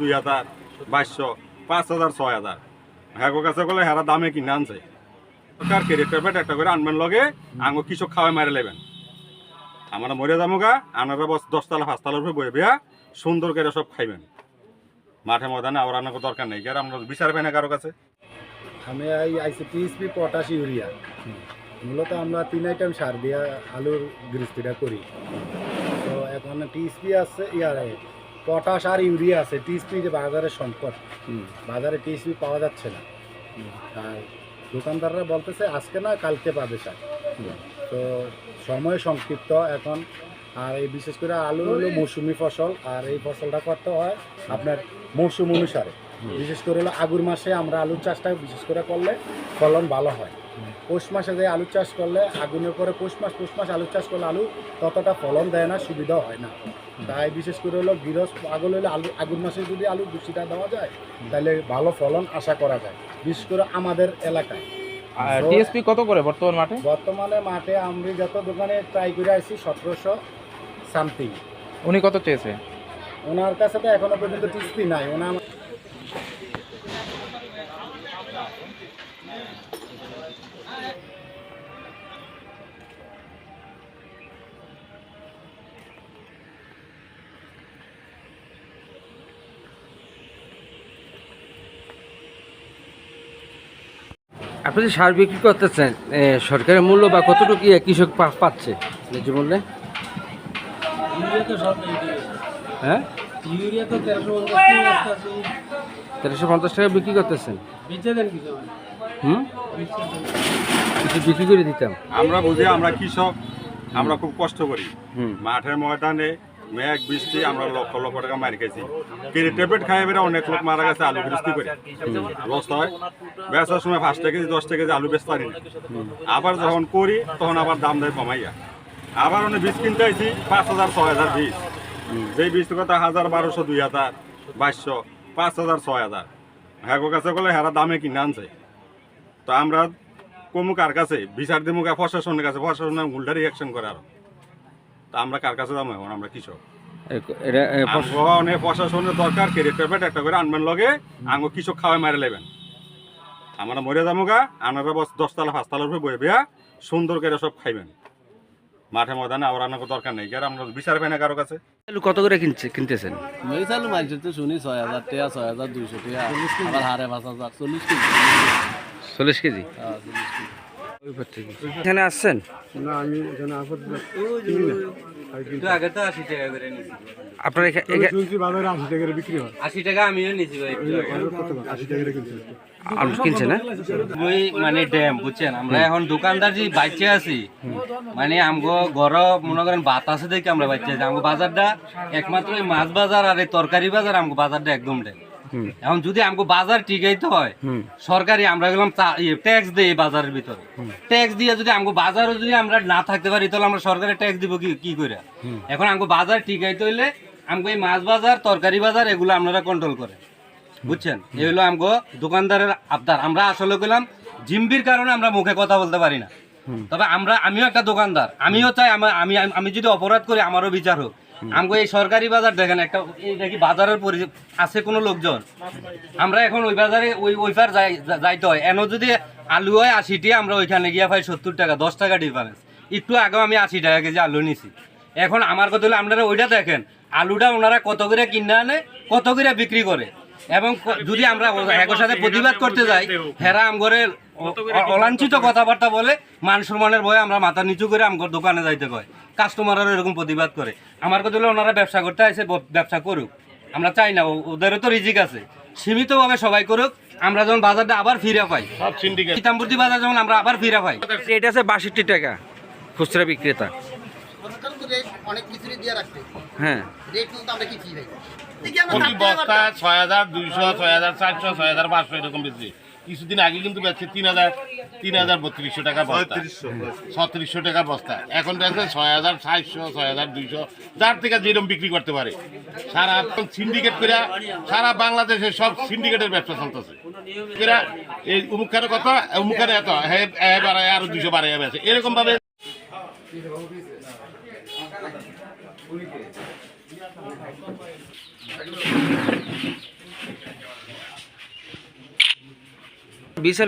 দুই হাজার, বাইশশো, পাঁচ হাজার, ছয় হাজার। হ্যাঁ কাছে বলে হেরা দামে কিনে আনছে। সরকার ক্রেডিট পেট একটা করে আনবেন লগে, আঙ্গ কৃষক খাওয়াই মারে লেবেন। আমরা মরে যাব গা, আনারা বস দশতলা পাঁচতলার উপরে বয়ে বিয়া সুন্দর করে সব খাইবেন। মাঠে ময়দানে আবার আনার দরকার নেই কারণ আমরা বিচার পাই না কারও কাছে? আমি এই আইসি টিএসপি পটাশ, ইউরিয়া। মূলত আমরা তিন আইটেম সার দিয়ে আলুর গৃহস্থিটা করি। তো এখন টিএসপি আছে, ইয়ার পটাশ আর ইউরিয়া আছে টিএসপি যে বাজারের সংকট বাজারে টিএসপি পাওয়া যাচ্ছে না। আর দোকানদাররা বলতেছে আজকে না কালকে পাবে স্যার তো সময় সংক্ষিপ্ত এখন। আর এই বিশেষ করে আলু হলো মৌসুমি ফসল আর এই ফসলটা করতে হয় আপনার মৌসুম অনুসারে। বিশেষ করে হলো আগুর মাসে আমরা আলুর চাষটা বিশেষ করে করলে ফলন ভালো হয়। পৌষ মাসে যে আলু চাষ করলে আগুনের পরে পৌষ মাস পৌষ মাস আলু চাষ করলে আলু ততটা ফলন দেয় না সুবিধা হয় না। তাই বিশেষ করে হলো গৃহস আগুন হলে আলু আগুন মাসে যদি আলু বেশিটা দেওয়া যায় তাহলে ভালো ফলন আশা করা যায় বিশেষ করে আমাদের এলাকায়। টিএসপি কত করে বর্তমান মাঠে? বর্তমানে মাঠে আমি যত দোকানে ট্রাই করে আছি সতেরোশো সামথিং উনি কত চেয়েছে? ওনার কাছে তো এখনও পর্যন্ত টিসপি নাই ওনার আপনি যে সার বিক্রি করতেছেন সরকারের মূল্য বা কতটুকু ইয়ে কৃষক পাচ্ছে ন্যায্য মূল্যে? ইউরিয়া তো সব হ্যাঁ? ইউরিয়া তো তেরোশো তেরোশো পঞ্চাশ টাকা বিক্রি করতেছেন। হুম? কিছু বিক্রি করে দিতাম। আমরা বুঝি আমরা কৃষক আমরা খুব কষ্ট করি। হুম। মাঠের ময়দানে মেঘ বৃষ্টি আমরা লক্ষ লক্ষ টাকা মারি খাইছি। ক্রেডিট ট্যাবলেট খাই বেড়ে অনেক লোক মারা গেছে আলু গৃষ্টি করে। লস হয়। বেচার সময় পাঁচ টাকা কেজি দশ টাকা কেজি আলু বেচতে পারি আবার যখন করি তখন আবার দাম দেয় কমাইয়া। আবার অনেক বীজ কিনতে আইছি পাঁচ হাজার ছয় হাজার বীজ। যেই বীজ কথা হাজার বারোশো দুই হাজার বাইশশো। পাঁচ হাজার ছয় হাজার। হ্যাঁ কাছে বলে হেরা দামে কিনে আনছে। তো আমরা কমু কার কাছে? বিচার দিমু কা প্রশাসনের কাছে। প্রশাসনের উল্টা রিয়াকশন করে আরও। তা আমরা কার কাছে যাব এখন? আমরা কৃষক। প্রশাসনের দরকার ক্রেডিট পেট একটা করে আনবেন লগে আঙ্গ কৃষক খাওয়াই মারে লেবেন। আমরা মরে যাব গা আনারা বস দশতলা পাঁচতলার উপরে বয়ে বিয়া সুন্দর করে সব খাইবেন। মাঠে ময়দানে আবার আনার দরকার নেই। কারণ আমরা বিচার পাই না কারও কাছে। আলু কত করে কিনছে কিনতেছেন? মরিচ আলু মানছে তো শুনি ছয় হাজার টাকা ছয় হাজার দুইশো টাকা আবার হারে পাঁচ হাজার চল্লিশ কেজি। চল্লিশ কেজি? হ্যাঁ, চল্লিশ কেজি। এখানে আসছেন? না আমি এখানে আপদ আগে তো আশি টাকা করে নিছি আপনার এখা- এখা- শুনছি বাজারে আশি টাকা করে বিক্রি হয়। আশি টাকা আমিও নিছি ভাই আশি টাকা আলু কিনছে না? ওই মানে ড্যাম বুঝছেন? আমরা এখন দোকানদার যে বাইচে আছি মানে আমগো ঘর মনে করেন বাত আছে দেখে আমরা বাইচে আছি। আমগো বাজারটা একমাত্র মাছ বাজার আর এই তরকারি বাজার আমগো বাজারটা একদম ড্যাম। এখন যদি আমগো বাজার টিকাইতে হয় সরকারি আমরা গেলাম ট্যাক্স দেই বাজারের ভিতরে। ট্যাক্স দিয়ে যদি আমগো বাজারও যদি আমরা না থাকতে পারি তাহলে আমরা সরকারের ট্যাক্স দিব কি কি করে এখন আমগো বাজার টিকাইতে হইলে আমগো এই মাছ বাজার তরকারি বাজার এগুলো আপনারা কন্ট্রোল করে বুঝছেন? এই হলো আমগো দোকানদারের আবদার। আমরা আসলে গেলাম জিম্বির কারণে আমরা মুখে কথা বলতে পারি না। তবে আমরা আমিও একটা দোকানদার। আমিও চাই আমি আমি যদি অপরাধ করি আমারও বিচার হোক। আমগো এই সরকারি বাজার দেখেন, একটা দেখি বাজারের পরি আছে কোনো লোকজন? আমরা এখন ওই বাজারে ওই ওই পার যাইতে হয়। এন যদি আলু হয় আশিটি আমরা ওইখানে গিয়ে পাই সত্তর টাকা, দশ টাকা ডিফারেন্স একটু আগেও আমি আশি টাকা কেজি আলু নিছি। এখন আমার কথা হলে, আপনারা ওইটা দেখেন, আলুটা ওনারা কত করে কিনে আনে, কত করে বিক্রি করে? এবং যদি আমরা ও- একর সাথে প্রতিবাদ করতে যাই হেরা আমগরে অ- অ- অলাঞ্ছিত কথাবার্তা বলে মান সম্মানের ভয়ে আমরা মাথা নিচু করে আমগর দোকানে যাইতে কয়। কাস্টমাররা এরকম প্রতিবাদ করে। আমার কথা হলো ওনারা ব্যবসা করতে আসে ব্যবসা করুক। আমরা চাই না ওদেরও তো রিজিক আছে। সীমিতভাবে সবাই করুক আমরা যখন বাজারটা আবার ফিরে পাই। সব সিন্ডিকেট। বাজার যখন আমরা আবার ফিরে পাই। এটা আছে বাষট্টি টাকা খুচরা বিক্রেতা। রেট অনেক কিছুরই দিয়ে রাখছে হ্যাঁ। রেট কিন্তু আমরা কি ভাই প্রতি বস্তা ছয় হাজার দুইশো ছয় হাজার চারশো ছয় হাজার পাঁচশো এরকম বেশি। কিছুদিন আগে কিন্তু বেচছে তিন হাজার তিন হাজার বত্রিশশো টাকা বস্তা। ছত্রিশশো টাকা বস্তা। এখন বেচছে ছয় হাজার সাতশো ছয় হাজার দুইশো যার থেকে যেরকম বিক্রি করতে পারে। সারা সিন্ডিকেট করে সারা বাংলাদেশে সব সিন্ডিকেটের ব্যবসা চলতেছে। এরা এই উমুখানে কত? উমুখানে এত। হ্যাঁ বাড়ায় আরও দুইশো বাড়াই বেছে এরকম ভাবে বিশাল